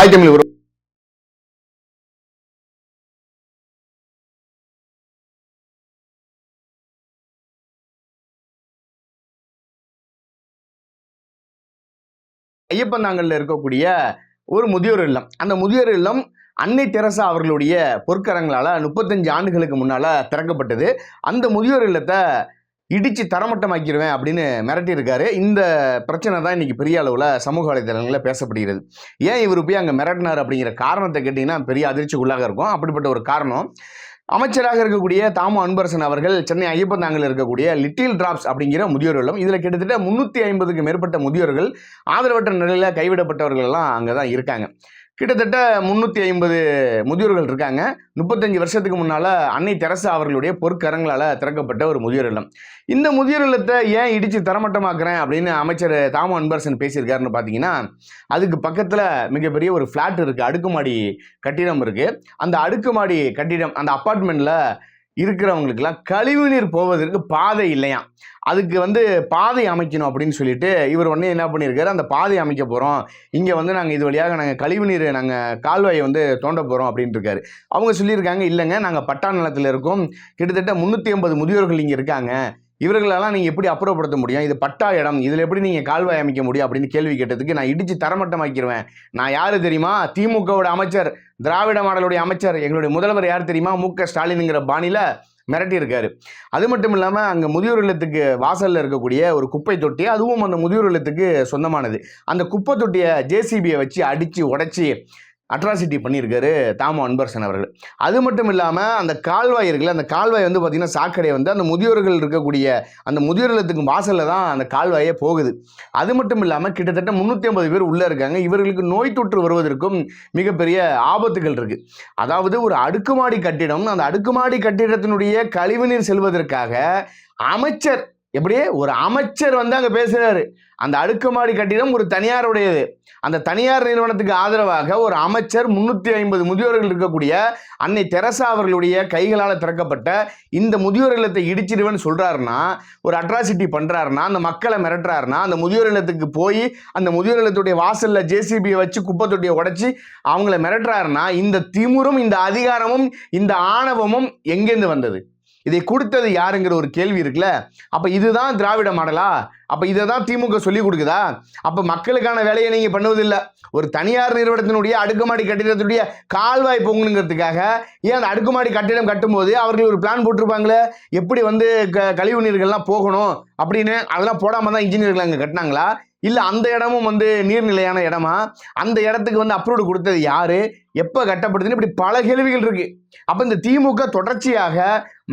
தாய் தமிழ் உறவு. ஐயப்பந்தாங்கல்ல இருக்கக்கூடிய ஒரு முதியோர் இல்லம். அந்த முதியோர் இல்லம் அன்னை தெரசா அவர்களுடைய பொற்கரங்களால முப்பத்தஞ்சு ஆண்டுகளுக்கு முன்னால திறக்கப்பட்டது. அந்த முதியோர் இல்லத்தை இடிச்சு தரமட்டமாக்கிடுவேன் அப்படின்னு மிரட்டியிருக்காரு. இந்த பிரச்சனை தான் இன்னைக்கு பெரிய அளவில் சமூக வலைதளங்களில் பேசப்படுகிறது. ஏன் இவர் போய் அங்கே மிரட்டினார் அப்படிங்கிற காரணத்தை கேட்டிங்கன்னா பெரிய அதிர்ச்சிக்குள்ளாக இருக்கும். அப்படிப்பட்ட ஒரு காரணம் அமைச்சராக இருக்கக்கூடிய தாமு அன்பரசன் அவர்கள் சென்னை ஐயப்பந்தாங்கில் இருக்கக்கூடிய லிட்டில் டிராப்ஸ் அப்படிங்கிற முதியோர் இல்லம் இதில் கிட்டத்தட்ட முந்நூற்றி ஐம்பதுக்கு மேற்பட்ட முதியோர்கள் ஆதரவற்ற நிலையில் கைவிடப்பட்டவர்கள் எல்லாம் அங்கே தான் இருக்காங்க. கிட்டத்தட்ட முந்நூற்றி ஐம்பது முதியோர்கள் இருக்காங்க. முப்பத்தஞ்சு வருஷத்துக்கு முன்னால் அன்னை தெரசா அவர்களுடைய பொற்கரங்களால் திறக்கப்பட்ட ஒரு முதியோர் இல்லம். இந்த முதியோர் இல்லத்தை ஏன் இடித்து தரமட்டமாக்குறேன் அப்படின்னு அமைச்சர் தாமோ அன்பரசன் பேசியிருக்காருன்னு பார்த்தீங்கன்னா அதுக்கு பக்கத்தில் மிகப்பெரிய ஒரு ஃப்ளாட் இருக்குது அடுக்குமாடி கட்டிடம் இருக்குது அந்த அடுக்குமாடி கட்டிடம் அந்த அப்பார்ட்மெண்ட்டில் இருக்கிறவங்களுக்கெல்லாம் கழிவுநீர் போவதற்கு பாதை இல்லையாம் அதுக்கு வந்து பாதை அமைக்கணும் அப்படின்னு சொல்லிட்டு இவர் உடனே என்ன பண்ணியிருக்காரு? அந்த பாதை அமைக்க போகிறோம் இங்கே வந்து நாங்கள் இது வழியாக நாங்கள் கழிவுநீர் நாங்கள் கால்வாயை வந்து தோண்ட போகிறோம் அப்படின்ட்டு இருக்காரு. அவங்க சொல்லியிருக்காங்க இல்லைங்க நாங்கள் பட்டா நிலத்தில் இருக்கோம். கிட்டத்தட்ட முந்நூற்றி ஐம்பது முதியோர்கள் இங்கே இருக்காங்க. இவர்களெல்லாம் நீங்கள் எப்படி அப்புறப்படுத்த முடியும்? இது பட்டா இடம். இதில் எப்படி நீங்கள் கால்வாய் அமைக்க முடியும்? அப்படின்னு கேள்வி கேட்டதுக்கு நான் இடித்து தரமட்டமாக்கிடுவேன் நான் யார் தெரியுமா? திமுகவோட அமைச்சர் திராவிட மாடலுடைய அமைச்சர் எங்களுடைய முதல்வர் யார் தெரியுமா? மு க ஸ்டாலினுங்கிற பாணியில் மிரட்டியிருக்காரு. அது மட்டும் இல்லாமல் அங்கே முதியோர் இல்லத்துக்கு வாசலில் இருக்கக்கூடிய ஒரு குப்பை தொட்டி அதுவும் அந்த முதியோர் இல்லத்துக்கு சொந்தமானது. அந்த குப்பை தொட்டியை ஜேசிபியை வச்சு அடித்து உடச்சி அட்ராசிட்டி பண்ணியிருக்காரு தாமோ அன்பரசன் அவர்கள். அது மட்டும் இல்லாமல் அந்த கால்வாய் இருக்குல்ல அந்த கால்வாய் வந்து பார்த்திங்கன்னா சாக்கடை வந்து அந்த முதியோர்கள் இருக்கக்கூடிய அந்த முதியோர் இல்லத்துக்கு வாசலில் தான் அந்த கால்வாயே போகுது. அது மட்டும் இல்லாமல் கிட்டத்தட்ட முந்நூற்றி ஐம்பது பேர் உள்ளே இருக்காங்க. இவர்களுக்கு நோய் தொற்று வருவதற்கும் மிகப்பெரிய ஆபத்துகள் இருக்குது அதாவது ஒரு அடுக்குமாடி கட்டிடம் அந்த அடுக்குமாடி கட்டிடத்தினுடைய கழிவுநீர் செல்வதற்காக அமைச்சர் எப்படி ஒரு அமைச்சர் வந்து அங்கே பேசுகிறாரு அந்த அடுக்குமாடி கட்டிடம் ஒரு தனியாருடையது. அந்த தனியார் நிறுவனத்துக்கு ஆதரவாக ஒரு அமைச்சர் முன்னூற்றி ஐம்பது முதியோர்கள் இருக்கக்கூடிய அன்னை தெரசா அவர்களுடைய கைகளால் திறக்கப்பட்ட இந்த முதியோர் இல்லத்தை இடிச்சிடுவேன்னு சொல்கிறாருன்னா ஒரு அட்ராசிட்டி பண்ணுறாருன்னா அந்த மக்களை மிரட்டுறாருன்னா அந்த முதியோர் இல்லத்துக்கு போய் அந்த முதியோர் இல்லத்துடைய வாசலில் ஜேசிபியை வச்சு குப்பை தொட்டியை உடச்சி அவங்கள மிரட்டுறாருன்னா இந்த திமுறும் இந்த அதிகாரமும் இந்த ஆணவமும் எங்கேருந்து வந்தது? இதை கொடுத்தது யாருங்கிற ஒரு கேள்வி இருக்குல்ல? அப்போ இதுதான் திராவிட மாடலா? அப்போ இதை தான் திமுக சொல்லி கொடுக்குதா? அப்போ மக்களுக்கான வேலையை நீங்கள் பண்ணுவதில்லை. ஒரு தனியார் நிறுவனத்தினுடைய அடுக்குமாடி கட்டிடத்துடைய கால்வாய் பொங்கணுங்கிறதுக்காக ஏன் அந்த அடுக்குமாடி கட்டிடம் கட்டும்போது அவர்கள் ஒரு பிளான் போட்டிருப்பாங்களே? எப்படி வந்து க கழிவு நீர்கள்லாம் போகணும் அப்படின்னு அதெல்லாம் போடாமல் தான் இன்ஜினியர்கள் அங்கே கட்டினாங்களா? இல்லை அந்த இடமும் வந்து நீர்நிலையான இடமா? அந்த இடத்துக்கு வந்து அப்ரூவ்டு கொடுத்தது யாரு? எப்போ கட்டப்படுதுன்னு இப்படி பல கேள்விகள் இருக்கு. அப்போ இந்த திமுக தொடர்ச்சியாக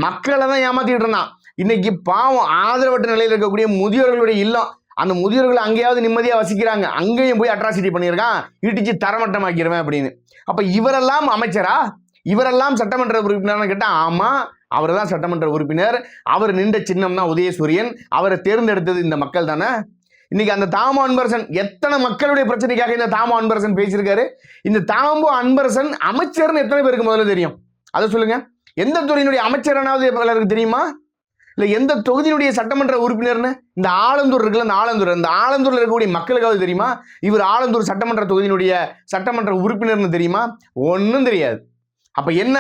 மக்களை தான் ஏமாத்திட்டு இருந்தான். இன்னைக்கு பாவம் ஆதரவற்ற நிலையில் இருக்கக்கூடிய முதியோர்களுடைய இல்லம். அந்த முதியோர்கள் அங்கேயாவது நிம்மதியாக வசிக்கிறாங்க. அங்கேயும் போய் அட்ராசிட்டி பண்ணியிருக்கான். இடிச்சு தரமட்டமாக்கிடுவேன் அப்படின்னு. அப்போ இவரெல்லாம் அமைச்சரா? இவரெல்லாம் சட்டமன்ற உறுப்பினர்னு கேட்டால் ஆமாம் அவர் தான் சட்டமன்ற உறுப்பினர். அவர் நின்ற சின்னம் தான் உதயசூரியன். அவரை தேர்ந்தெடுத்தது இந்த மக்கள் தானே? இன்னைக்கு அந்த தாமோ அன்பரசன் எத்தனை மக்களுடைய பிரச்சனைக்காக இந்த தாமோ அன்பரசன் பேசியிருக்காரு? இந்த தாமோ அன்பரசன் அமைச்சர்னு எத்தனை பேருக்கு முதல்ல தெரியும்? அதை சொல்லுங்க. எந்த துறையினுடைய அமைச்சரானாவது பலருக்கு தெரியுமா? இல்லை எந்த தொகுதியினுடைய சட்டமன்ற உறுப்பினர்னு? இந்த ஆலந்தூர் இருக்குல்ல இந்த ஆலந்தூர் இந்த ஆலந்தூர்ல இருக்கக்கூடிய மக்களுக்காவது தெரியுமா? இவர் ஆலந்தூர் சட்டமன்ற தொகுதியினுடைய சட்டமன்ற உறுப்பினர்னு தெரியுமா? ஒன்றும் தெரியாது. அப்போ என்ன?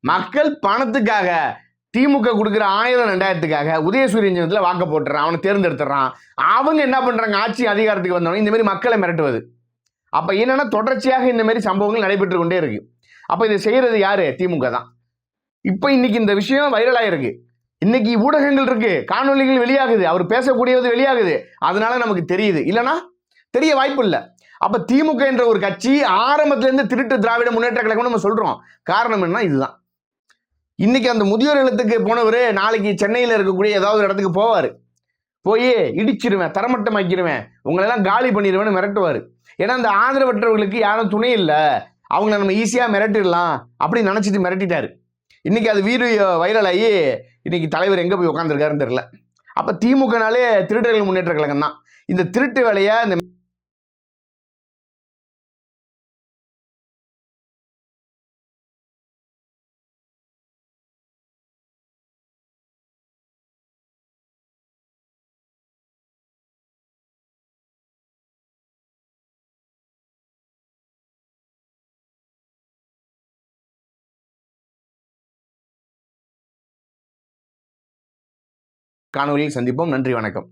மக்கள் பணத்துக்காக திமுக கொடுக்குற ஆயிரம் ரெண்டாயிரத்துக்காக உதயசூரியன் சின்னத்தில் வாக்க போட்டுறான் அவனை தேர்ந்தெடுத்துறான். அவங்க என்ன பண்றாங்க? ஆட்சி அதிகாரத்துக்கு வந்தவங்க இந்த மாதிரி மக்களை மிரட்டுவது. அப்ப என்னன்னா தொடர்ச்சியாக இந்த மாதிரி சம்பவங்கள் நடைபெற்று கொண்டே இருக்கு. அப்ப இதை செய்யறது யாரு? திமுக தான். இப்போ இன்னைக்கு இந்த விஷயம் வைரல் ஆயிருக்கு. இன்னைக்கு ஊடகங்கள் இருக்கு காணொளிகள் வெளியாகுது அவர் பேசக்கூடியது வெளியாகுது. அதனால நமக்கு தெரியுது. இல்லைன்னா தெரிய வாய்ப்பு இல்லை. அப்ப திமுக என்ற ஒரு கட்சி ஆரம்பத்துல இருந்து திருட்டு திராவிட முன்னேற்ற கழகம் நம்ம சொல்றோம். காரணம் என்ன இதுதான். இன்னைக்கு அந்த முதியோர் இல்லத்துக்கு போனவர் நாளைக்கு சென்னையில் இருக்கக்கூடிய ஏதாவது ஒரு இடத்துக்கு போவார். போய் இடிச்சிருவேன் தரமட்டமாக்கிடுவேன் உங்களெல்லாம் காலி பண்ணிடுவேன்னு மிரட்டுவார். ஏன்னா அந்த ஆதரவற்றவர்களுக்கு யாரும் துணை இல்லை. அவங்கள நம்ம ஈஸியாக மிரட்டிடலாம் அப்படின்னு நினச்சிட்டு மிரட்டிட்டாரு. இன்னைக்கு அது வீடியோ வைரல் ஆகி இன்னைக்கு தலைவர் எங்கே போய் உட்காந்துருக்காருன்னு தெரியல. அப்போ திமுகனாலே திருடர்கள் முன்னேற்ற கழகம் தான் இந்த திருட்டு வேலையை இந்த காணொலியில் சந்திப்போம். நன்றி வணக்கம்.